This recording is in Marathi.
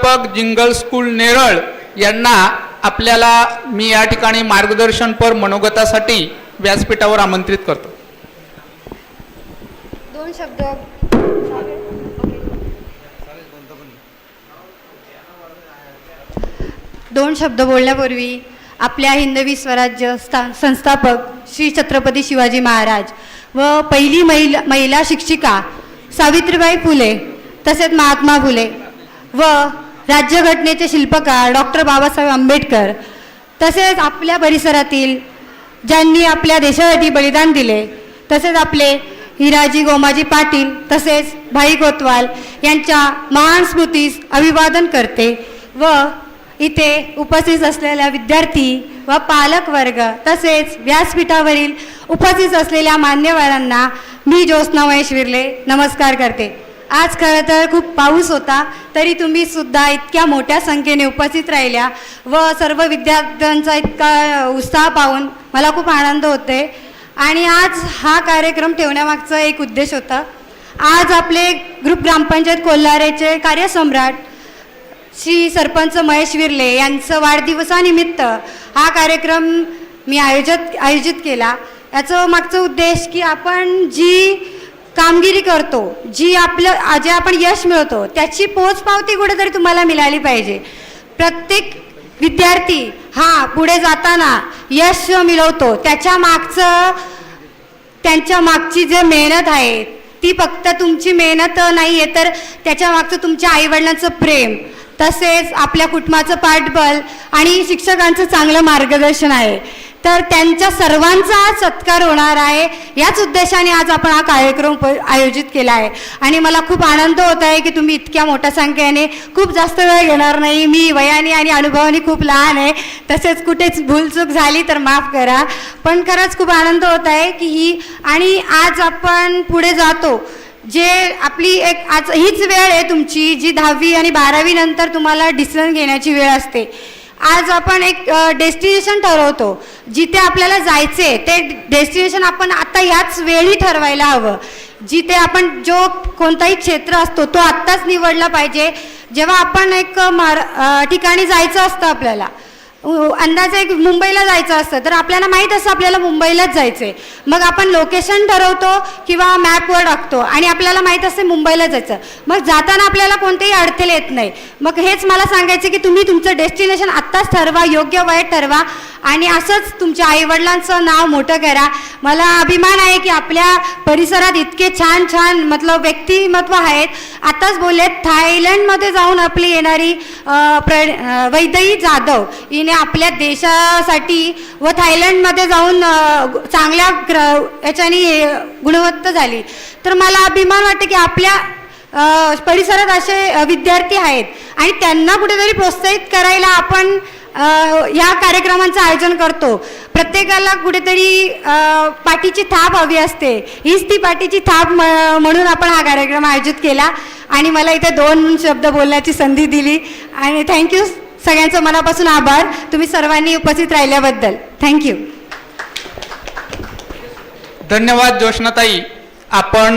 प्राध्यापक जिंगल स्कूल नेरळ यांना आपल्याला मी या ठिकाणी मार्गदर्शनपर मनोगतासाठी व्यासपीठावर आमंत्रित करतो. दोन शब्द. दोन शब्द बोलण्यापूर्वी आपल्या हिंदवी स्वराज्य स्था संस्थापक श्री छत्रपती शिवाजी महाराज व पहिली महिला महिला शिक्षिका सावित्रीबाई फुले तसेच महात्मा फुले व राज्यघटनेचे शिल्पकार डॉक्टर बाबासाहेब आंबेडकर तसेच आपल्या परिसरातील ज्यांनी आपल्या देशासाठी बलिदान दिले तसेच आपले हिराजी गोमाजी पाटील तसेच भाई कोतवाल यांच्या महान स्मृतीस अभिवादन करते व इथे उपस्थित असलेल्या विद्यार्थी व पालक वर्ग तसेच व्यासपीठावरील उपस्थित असलेल्या मान्यवरांना मी ज्योत्स्ना महेश नमस्कार करते. आज खरं तर खूप पाऊस होता तरी तुम्ही सुद्धा इतक्या मोठ्या संख्येने उपस्थित राहिल्या व सर्व विद्यार्थ्यांचा इतका उत्साह पाहून मला खूप आनंद होते आणि आज हा कार्यक्रम ठेवण्यामागचा एक उद्देश होता. आज आपले ग्रुप ग्रामपंचायत कोल्हारेचे कार्यसम्राट श्री सरपंच महेश विर्ले यांचं वाढदिवसानिमित्त हा कार्यक्रम मी आयोजित आयोजित केला. याचं मागचं उद्देश की आपण जी कामगिरी करतो जी आपलं जे आपण यश मिळवतो त्याची पोचपावती कुठेतरी तुम्हाला मिळाली पाहिजे. प्रत्येक विद्यार्थी हा पुढे जाताना यश मिळवतो त्याच्या मागचं त्यांच्या मागची जे मेहनत आहे ती फक्त तुमची मेहनत नाही आहे तर त्याच्या मागचं तुमच्या आईवडिलांचं प्रेम तसेच आपल्या कुटुंबाचं पाठबल आणि शिक्षकांचं चांगलं मार्गदर्शन आहे. तर त्यांच्या सर्वांचा आज सत्कार होणार आहे. याच उद्देशाने आज आपण हा कार्यक्रम आयोजित केला आहे. आणि मला खूप आनंद होत आहे की तुम्ही इतक्या मोठ्या संख्येने खूप जास्त वेळ घेणार नाही. मी वयाने आणि अनुभवाने खूप लहान आहे. तसेच कुठेच भूलचूक झाली तर माफ करा. पण खरंच खूप आनंद होत आहे की ही आणि आज आपण पुढे जातो. जे आपली एक आज हीच वेळ आहे तुमची जी दहावी आणि बारावी नंतर तुम्हाला डिसिजन घेण्याची वेळ असते. आज आपण एक डेस्टिनेशन ठरवतो. जिथे आपल्याला जायचे ते डेस्टिनेशन आपण आता याच वेळी ठरवायला हवं. जिथे आपण जो कोणताही क्षेत्र असतो तो आत्ताच निवडला पाहिजे. जेव्हा आपण एक मार ठिकाणी जायचं असतं आपल्याला अंदाजे एक मुंबईला जायचं असतं. तर आपल्याला माहीत असतं आपल्याला मुंबईलाच जायचं आहे मग आपण लोकेशन ठरवतो किंवा मॅपवर टाकतो आणि आपल्याला माहीत असते मुंबईला जायचं. मग जाताना आपल्याला कोणतेही अडथळे येत नाही मग हेच मला सांगायचं की तुम्ही तुमचं डेस्टिनेशन आत्ताच ठरवा योग्य वयात ठरवा आणि असंच तुमच्या आईवडिलांचं नाव मोठं करा. मला अभिमान आहे की आपल्या परिसरात इतके छान छान मतलब व्यक्तिमत्व आहेत. आताच बोलले थायलंडमध्ये जाऊन आपली येणारी प्र वैदई जाधव हिने आपल्या देशासाठी व थायलंडमध्ये जाऊन चांगल्या ग्र याच्याने गुणवत्ता झाली. तर मला अभिमान वाटते की आपल्या परिसरात असे विद्यार्थी आहेत आणि त्यांना कुठेतरी प्रोत्साहित करायला आपण ह्या या कार्यक्रमांचं आयोजन करतो. प्रत्येकाला कुठेतरी पाठीची थाप हवी असते. हीच ती पाठीची थाप म- म्हणून आपण हा कार्यक्रम आयोजित केला आणि मला इथे दोन शब्द बोलण्याची संधी दिली. आणि थँक्यू सगळ्यांचं मनापासून आभार. तुम्ही सर्वांनी उपस्थित राहिल्याबद्दल. थँक्यू धन्यवाद जोशनाताई. आपण